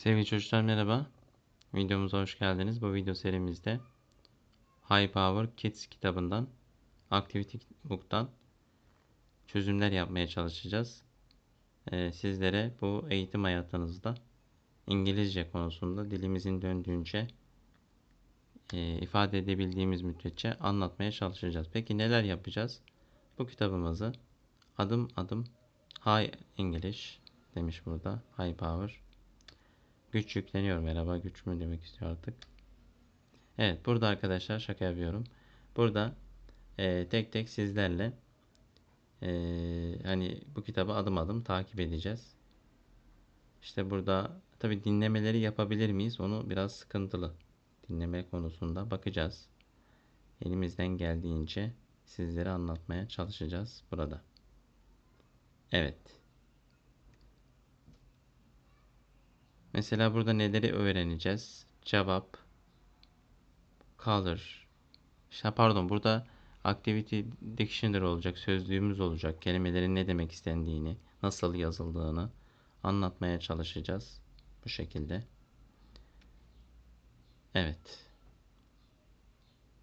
Sevgili çocuklar merhaba. Videomuza hoş geldiniz. Bu video serimizde High Power Kids kitabından Activity Book'tan çözümler yapmaya çalışacağız. Ee, sizlere bu eğitim hayatınızda İngilizce konusunda dilimizin döndüğünce e, ifade edebildiğimiz müddetçe anlatmaya çalışacağız. Peki neler yapacağız? Bu kitabımızı adım adım High English demiş burada. High Power Güç yükleniyor. Merhaba güç mü demek istiyor artık. Evet burada arkadaşlar şaka yapıyorum. Burada e, tek tek sizlerle e, hani bu kitabı adım adım takip edeceğiz. İşte burada tabi dinlemeleri yapabilir miyiz? Onu biraz sıkıntılı. Dinleme konusunda bakacağız. Elimizden geldiğince sizlere anlatmaya çalışacağız burada. Evet. Mesela burada neleri öğreneceğiz? Cevap, color. İşte pardon burada activity dictionary olacak, sözlüğümüz olacak. Kelimelerin ne demek istendiğini, nasıl yazıldığını anlatmaya çalışacağız. Bu şekilde. Evet.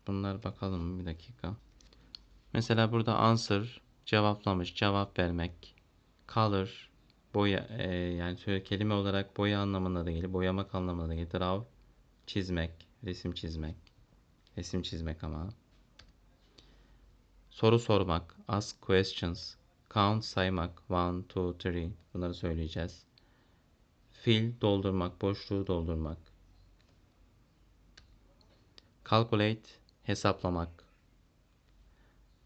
Bunlar bakalım? Bir dakika. Mesela burada answer, cevaplamış, cevap vermek. Color, boya e, yani şöyle kelime olarak boya anlamına da gelir. Boyamak anlamına da gelir. Draw çizmek, resim çizmek. Resim çizmek ama. Soru sormak, ask questions. Count saymak, one, two, three. Bunları söyleyeceğiz. Fill doldurmak, boşluğu doldurmak. Calculate hesaplamak.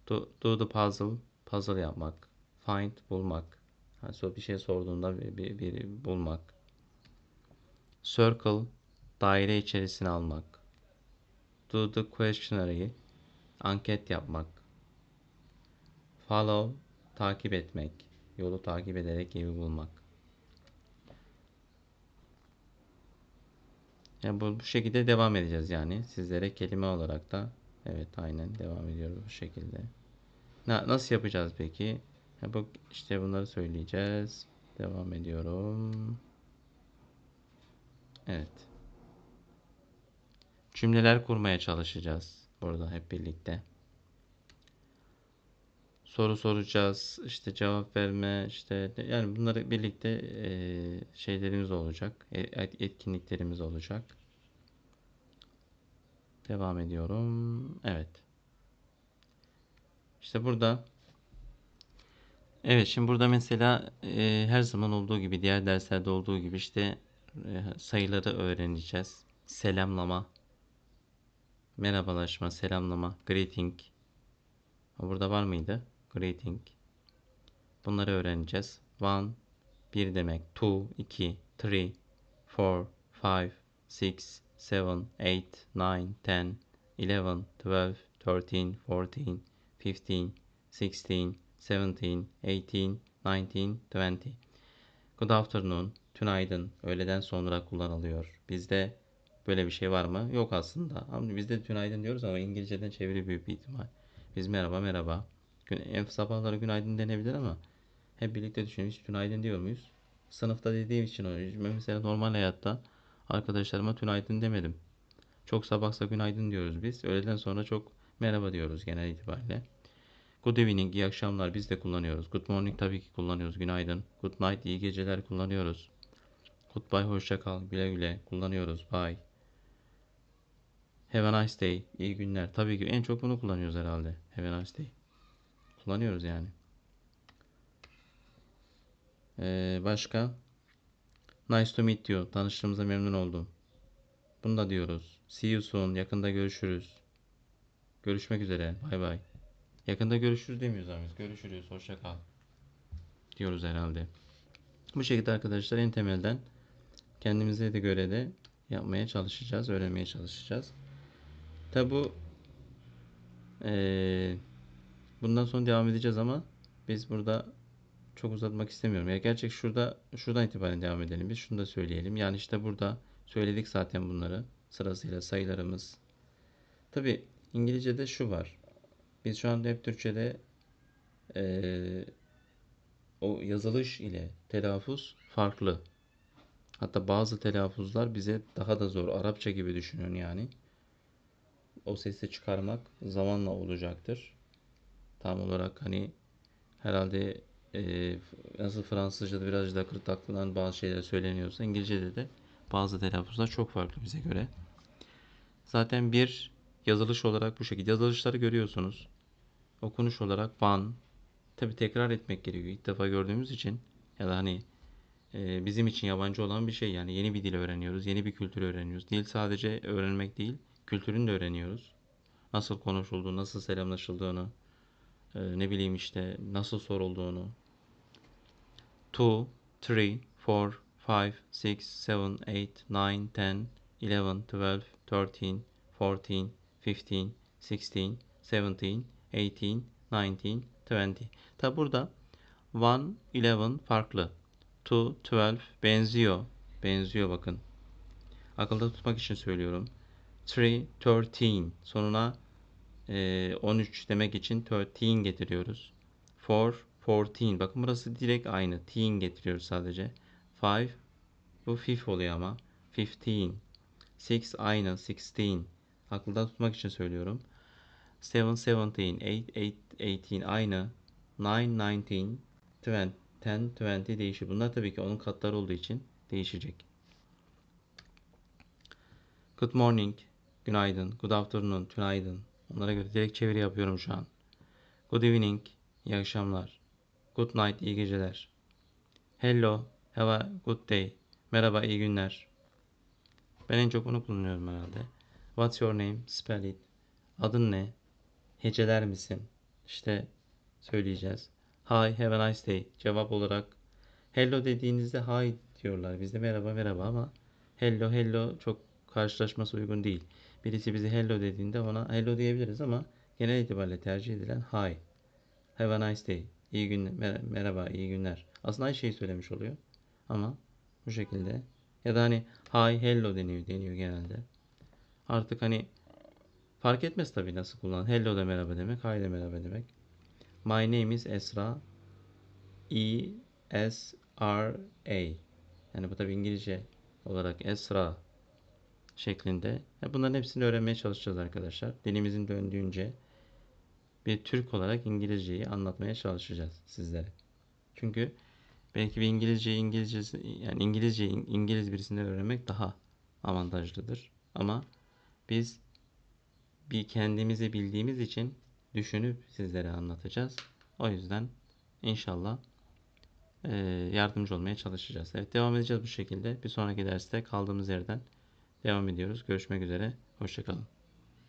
Do, do the puzzle, puzzle yapmak. Find bulmak. Yani so bir şey sorduğunda bir, bir, bir bulmak. Circle daire içerisine almak. Do the questionnaire anket yapmak. Follow takip etmek. Yolu takip ederek evi bulmak. Yani bu, bu şekilde devam edeceğiz yani. Sizlere kelime olarak da evet aynen devam ediyoruz bu şekilde. Na, nasıl yapacağız peki? Ya bu işte bunları söyleyeceğiz. Devam ediyorum. Evet. Cümleler kurmaya çalışacağız burada hep birlikte. Soru soracağız, işte cevap verme, işte yani bunları birlikte e, şeylerimiz olacak, e, etkinliklerimiz olacak. Devam ediyorum. Evet. İşte burada Evet şimdi burada mesela e, her zaman olduğu gibi diğer derslerde olduğu gibi işte e, sayıları öğreneceğiz. Selamlama, merhabalaşma, selamlama, greeting. Burada var mıydı? Greeting. Bunları öğreneceğiz. One, bir demek. Two, iki, three, four, five, six, seven, eight, nine, ten, eleven, twelve, thirteen, fourteen, fifteen, sixteen, 17, 18, 19, 20. Good afternoon, tünaydın, öğleden sonra kullanılıyor. Bizde böyle bir şey var mı? Yok aslında. Ama bizde tünaydın diyoruz ama İngilizceden çeviri büyük bir ihtimal. Biz merhaba merhaba. Gün, sabahları günaydın denebilir ama hep birlikte düşünün hiç tünaydın diyor muyuz? Sınıfta dediğim için ben mesela normal hayatta arkadaşlarıma tünaydın demedim. Çok sabahsa günaydın diyoruz biz. Öğleden sonra çok merhaba diyoruz genel itibariyle. Good evening, iyi akşamlar biz de kullanıyoruz. Good morning tabii ki kullanıyoruz. Günaydın. Good night, iyi geceler kullanıyoruz. Goodbye, hoşça kal, güle güle kullanıyoruz. Bye. Have a nice day, iyi günler. Tabii ki en çok bunu kullanıyoruz herhalde. Have a nice day. Kullanıyoruz yani. Ee, başka? Nice to meet you. Tanıştığımıza memnun oldum. Bunu da diyoruz. See you soon. Yakında görüşürüz. Görüşmek üzere. Bye bye. Yakında görüşürüz demiyoruz abi. Görüşürüz. Hoşça kal. Diyoruz herhalde. Bu şekilde arkadaşlar en temelden kendimize de göre de yapmaya çalışacağız. Öğrenmeye çalışacağız. Tabi bu ee, bundan sonra devam edeceğiz ama biz burada çok uzatmak istemiyorum. Ya gerçek şurada şuradan itibaren devam edelim. Biz şunu da söyleyelim. Yani işte burada söyledik zaten bunları. Sırasıyla sayılarımız. Tabi İngilizce'de şu var. Biz şu anda hep Türkçe'de e, o yazılış ile telaffuz farklı. Hatta bazı telaffuzlar bize daha da zor. Arapça gibi düşünün yani. O sesi çıkarmak zamanla olacaktır. Tam olarak hani herhalde e, nasıl Fransızca'da biraz da kırtaklanan bazı şeyler söyleniyorsa İngilizce'de de bazı telaffuzlar çok farklı bize göre. Zaten bir yazılış olarak bu şekilde. Yazılışları görüyorsunuz. Okunuş olarak one. Tabi tekrar etmek gerekiyor. İlk defa gördüğümüz için ya da hani e, bizim için yabancı olan bir şey. Yani yeni bir dil öğreniyoruz. Yeni bir kültür öğreniyoruz. Dil sadece öğrenmek değil, kültürünü de öğreniyoruz. Nasıl konuşulduğu, nasıl selamlaşıldığını, e, ne bileyim işte nasıl sorulduğunu. 2, 3, 4, 5, 6, 7, 8, 9, 10, 11, 12, 13, 14, 15, 16, 17, 18, 19, 20. Tabi burada 1, 11 farklı. 2, 12 benziyor. Benziyor bakın. Akılda tutmak için söylüyorum. 3, 13 sonuna e, 13 demek için 13 getiriyoruz. 4, 14 bakın burası direkt aynı. Teen getiriyoruz sadece. 5 bu 5 oluyor ama. 15 6 aynı. 16 aklında tutmak için söylüyorum. 7, 17, 8, 18 aynı. 9, 19, 20, 10, 20 değişir. Bunlar tabii ki onun katları olduğu için değişecek. Good morning, günaydın. Good afternoon, günaydın. Onlara göre direkt çeviri yapıyorum şu an. Good evening, iyi akşamlar. Good night, iyi geceler. Hello, have a good day. Merhaba, iyi günler. Ben en çok bunu kullanıyorum herhalde. What's your name? Spell it. Adın ne? Heceler misin? İşte söyleyeceğiz. Hi, have a nice day. Cevap olarak hello dediğinizde hi diyorlar. Bizde merhaba merhaba ama hello hello çok karşılaşması uygun değil. Birisi bize hello dediğinde ona hello diyebiliriz ama genel itibariyle tercih edilen hi. Have a nice day. İyi günler. mer- merhaba, iyi günler. Aslında aynı şeyi söylemiş oluyor. Ama bu şekilde. Ya da hani hi, hello deniyor, deniyor genelde. Artık hani fark etmez tabii nasıl kullan. Hello de merhaba demek, hi de merhaba demek. My name is Esra. E S R A. Yani bu tabii İngilizce olarak Esra şeklinde. Ya Bunların hepsini öğrenmeye çalışacağız arkadaşlar. Dilimizin döndüğünce bir Türk olarak İngilizceyi anlatmaya çalışacağız sizlere. Çünkü belki bir İngilizceyi İngilizce yani İngilizceyi İngiliz birisinden öğrenmek daha avantajlıdır. Ama biz bir kendimizi bildiğimiz için düşünüp sizlere anlatacağız. O yüzden inşallah eee, yardımcı olmaya çalışacağız. Evet devam edeceğiz bu şekilde. Bir sonraki derste kaldığımız yerden devam ediyoruz. Görüşmek üzere. Hoşçakalın.